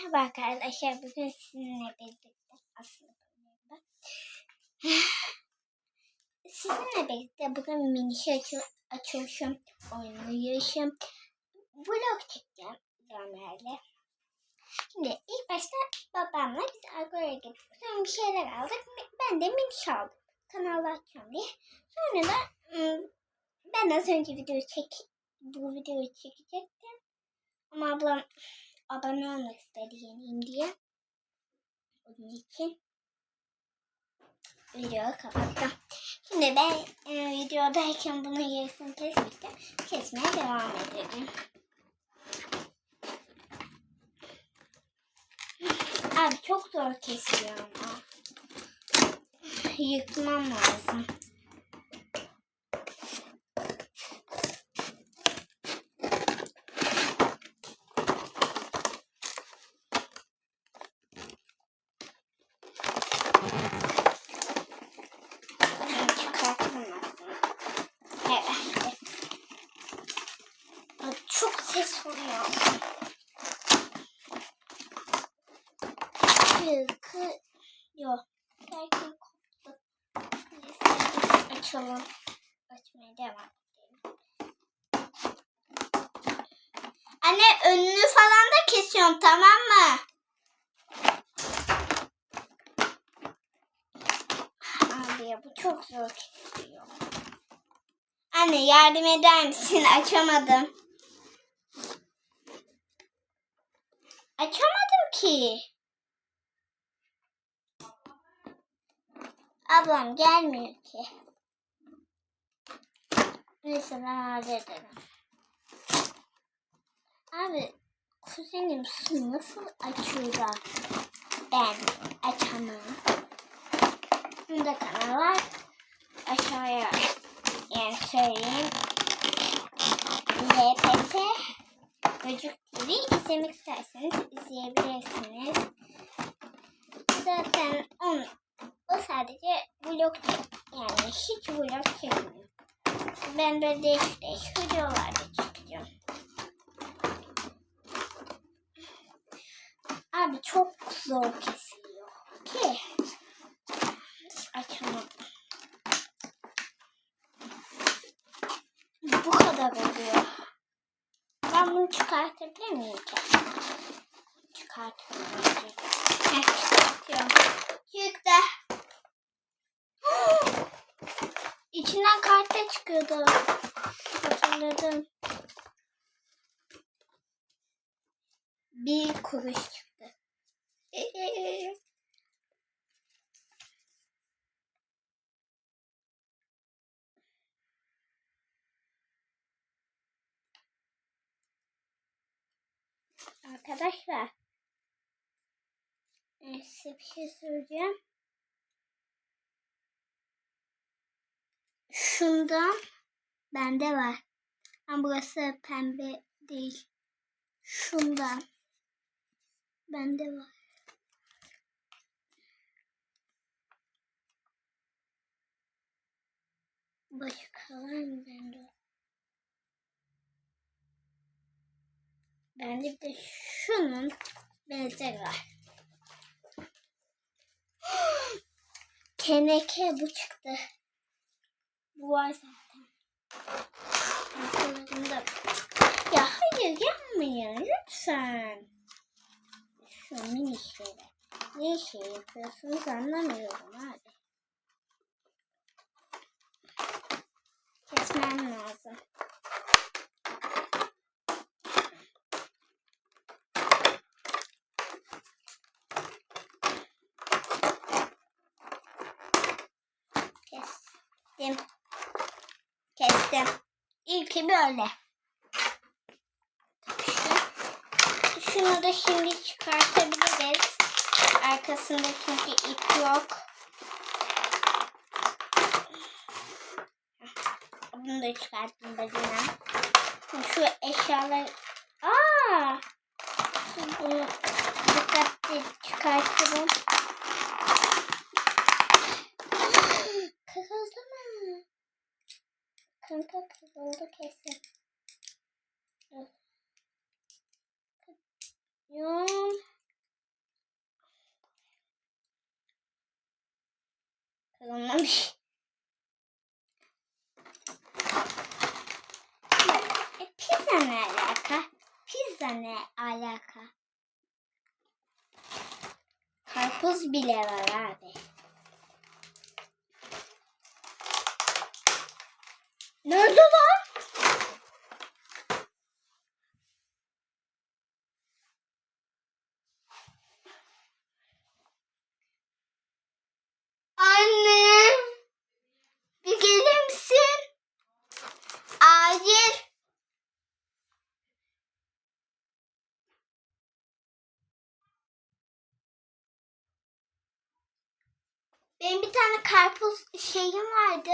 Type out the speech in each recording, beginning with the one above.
Merhaba arkadaşlar. Bugün sizinle birlikte aslında sizinle birlikte bugün mini açı, açılışım, oynayışım, vlog çekeceğim Ömer'le. Şimdi ilk başta babamla biz Agora'ya gittik. Sonra bir şeyler aldık. Ben de mini aldım. Kanalı açıyorum diye. Sonra da ben az önce video çek bu videoyu çekecektim. Ama ablam abone olmak istedi yeniyim diye. Onun için videoyu kapattım. Şimdi ben e, videodayken bunun yarısını kesmiştim. Kesmeye devam edelim. Abi çok zor kesiyor ama. Yıkmam lazım. Çıkartalım aslında. Evet. Abi Çok ses oluyor. Çıkıyor. Belki koptu. Açalım. Açmaya devam edelim. Anne önünü falan da kesiyorum tamam mı? Abi ya bu çok zor kesiyor. Anne yardım eder misin? Açamadım. Açamadım ki. Ablam gelmiyor ki. Neyse ben hallederim. Abi kuzenim su nasıl açıyor da ben açamam. Bunda kanal var. Aşağıya yani söyleyeyim. LPS Çocuk TV izlemek isterseniz izleyebilirsiniz. Zaten on, o sadece vlog yani hiç vlog çekmiyor. Ben böyle değişik değişik videolarda çekeceğim. Abi çok zor kesiliyor ki açamam. Bu kadar oluyor. Bunu çıkartabilir miyim ki? Çıktı. İçinden karta çıkıyordu. Hatırladım. Bir kuruş çıktı. Arkadaşlar. Size bir şey söyleyeceğim. Şundan bende var. Ama burası pembe değil. Şundan bende var. Başka var mı bende? Bende bir de şunun benzeri var. Teneke bu çıktı. Bu var zaten. Hatırladım Ya hayır yapmayın lütfen. Şu mini şeyler. Ne şey yapıyorsunuz anlamıyorum abi. Kesmem lazım. Kestim. Kestim. İlki böyle. Şunu da şimdi çıkartabiliriz. Arkasında çünkü ip yok. Bunu da çıkarttım yine. Şu eşyalar... Aa! Bunu dikkatli çıkartırım. Kanka kazandı kesin. Yol. Kazanmamış. E, pizza ne alaka? Pizza ne alaka? Karpuz bile var abi. Nerede lan? Anne. Bir gelir misin? Acil. Benim bir tane karpuz şeyim vardı.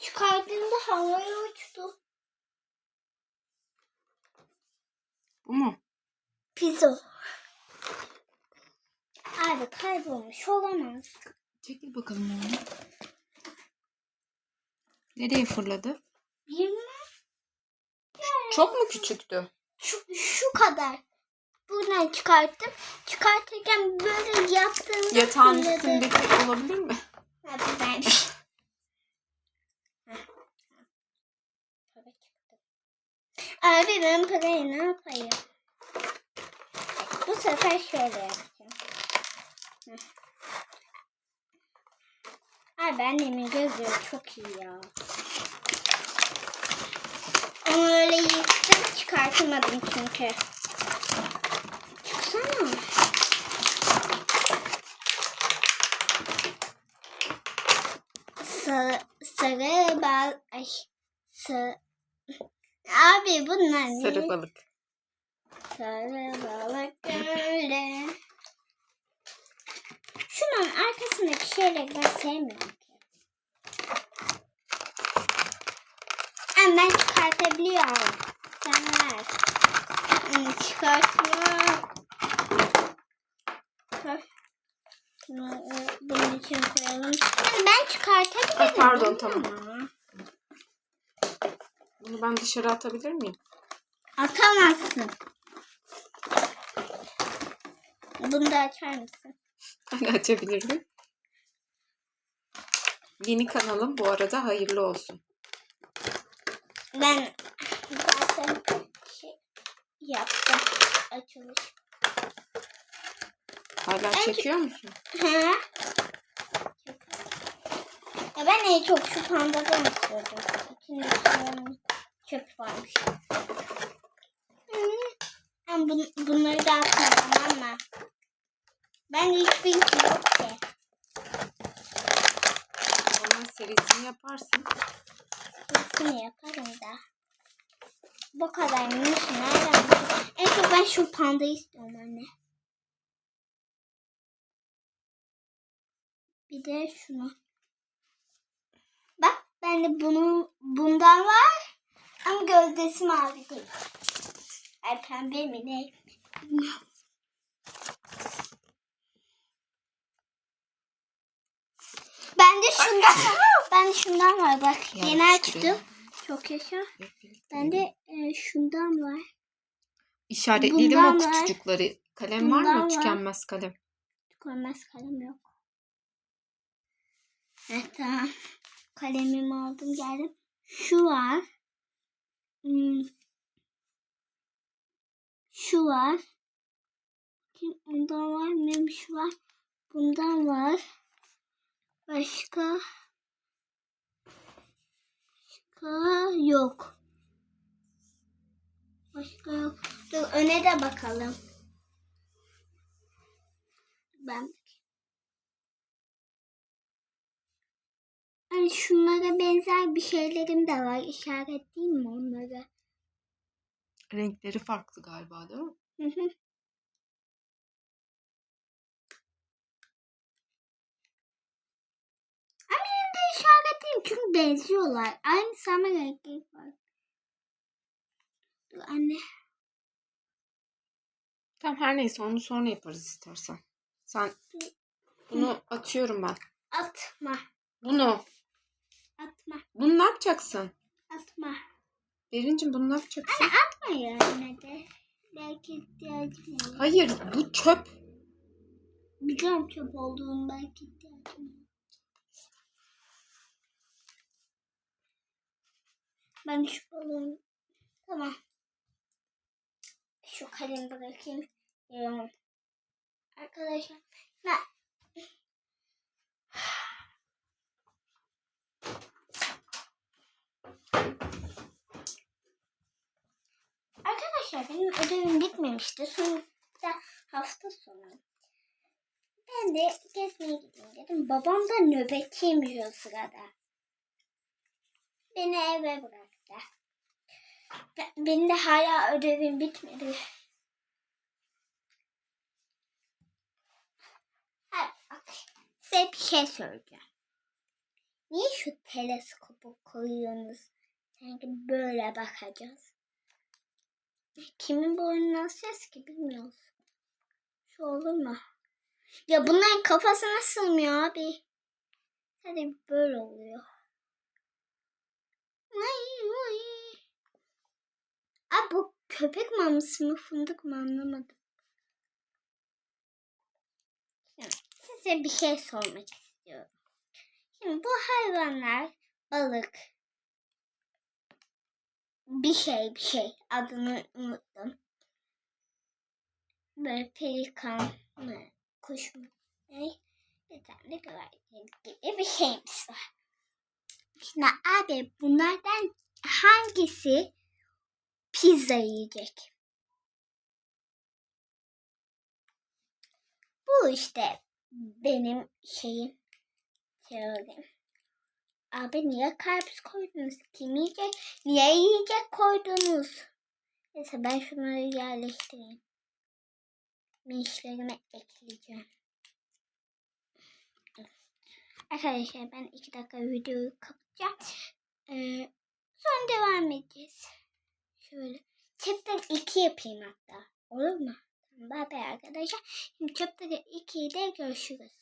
Çıkardığımda havaya uçtu. Bu mu? Pizza. Abi kaybolmuş olamaz. Çekil bakalım onu. Nereye fırladı? Bilmem. Çok mu küçüktü? Şu, şu kadar. Buradan çıkarttım. Çıkartırken böyle yaptığımda Yatağın fırladı. üstündeki olabilir mi? Ha, bu benmiş. Heh. Para çıktı. Abi ben parayı ne yapayım? Bu sefer şöyle yapacağım. Heh. Abi annemin gözleri çok iyi ya. Onu öyle yıktım çıkartamadım çünkü. Çıksana. Sarı, sarı bal... Ay. Sarı... Abi bunlar ne? Sarı balık. Sarı balık öyle. Şunun arkasındaki şeyleri ben sevmiyorum ki. Ama ben çıkartabiliyorum. Sen ver. Çıkartma. E, bunun için koyalım. Ben çıkartabilirim. Ay, pardon, ama- tamam. Bunu ben dışarı atabilir miyim? Atamazsın. Bunu da açar mısın? Hani açabilir miyim? Yeni kanalım bu arada hayırlı olsun. Ben zaten şey yaptım. Açılış. Hala çekiyor musun? He? Ya ben en çok şu pandadan istiyordum. Şunların çöp varmış. Ben bun, bunları da atmadım ama. Ben hiçbir yok ki. Ondan serisini yaparsın. Hepsini yaparım da. Bu kadarmış. Nereden? En çok ben şu pandayı istiyorum anne. Bir de şunu. Bak bende bunun bundan var. Ama gövdesi mavi değil. Ay pembe mi ne? Bende şundan var. Bende şundan var bak. Ya Yeni açtım. Çok yaşa. Bende e, şundan var. İşaretleyelim Bundan o var. Kalem var Bundan mı? var. Tükenmez kalem. Tükenmez kalem yok. Evet tamam. Kalemimi aldım geldim. Şu var. Hmm. Şu var. Bakayım, Bundan var. Neymiş var? Bundan var. Başka. Başka yok. Başka yok. Dur öne de bakalım. Ben şunlara benzer bir şeylerim de var. İşaretleyeyim mi onları? Renkleri farklı galiba değil mi? Hı hı. Ama yine de işaretleyeyim çünkü benziyorlar. Aynı sama renkleri var. Dur anne. Tamam her neyse onu sonra yaparız istersen. Sen bunu atıyorum ben. Atma. Bunu. Atma. Bunu ne yapacaksın? Atma. Derincim bunu ne yapacaksın? Atma ya yine de. Belki ihtiyacım olur. Hayır bu çöp. Biliyorum çöp olduğunu belki ihtiyacım. Ben şu balonu tamam. Şu kalemi bırakayım. Arkadaşlar ben Arkadaşlar benim ödevim bitmemişti. Sonuçta hafta sonu. Ben de gezmeye gideyim dedim. Babam da nöbetçiymiş o sırada. Beni eve bıraktı. Ben- Benim de hala ödevim bitmedi. Size bir şey söyleyeceğim. Niye şu teleskopu koyuyorsunuz? Sanki böyle bakacağız. Kimin boynuna ses ki bilmiyoruz. Şu olur mu? Ya bunların kafasına sığmıyor abi. Hadi böyle oluyor. Vay vay. Abi bu köpek maması mı fındık mı anlamadım. Size bir şey sormak istiyorum. Şimdi bu hayvanlar balık bir şey bir şey adını unuttum. Böyle pelikan mı kuş mu ne? Bir tane güvercin gibi bir şeyimiz var. Şimdi abi bunlardan hangisi pizza yiyecek? Bu işte benim şeyim teorim. Abi niye karpuz koydunuz? Kim yiyecek? Niye yiyecek koydunuz? Neyse ben şunları yerleştireyim. Minişlerime ekleyeceğim. Arkadaşlar ben iki dakika videoyu kapatacağım. Ee, sonra devam edeceğiz. Şöyle. Chapter 2 yapayım hatta. Olur mu? Bye bye arkadaşlar. Şimdi chapter 2'de görüşürüz.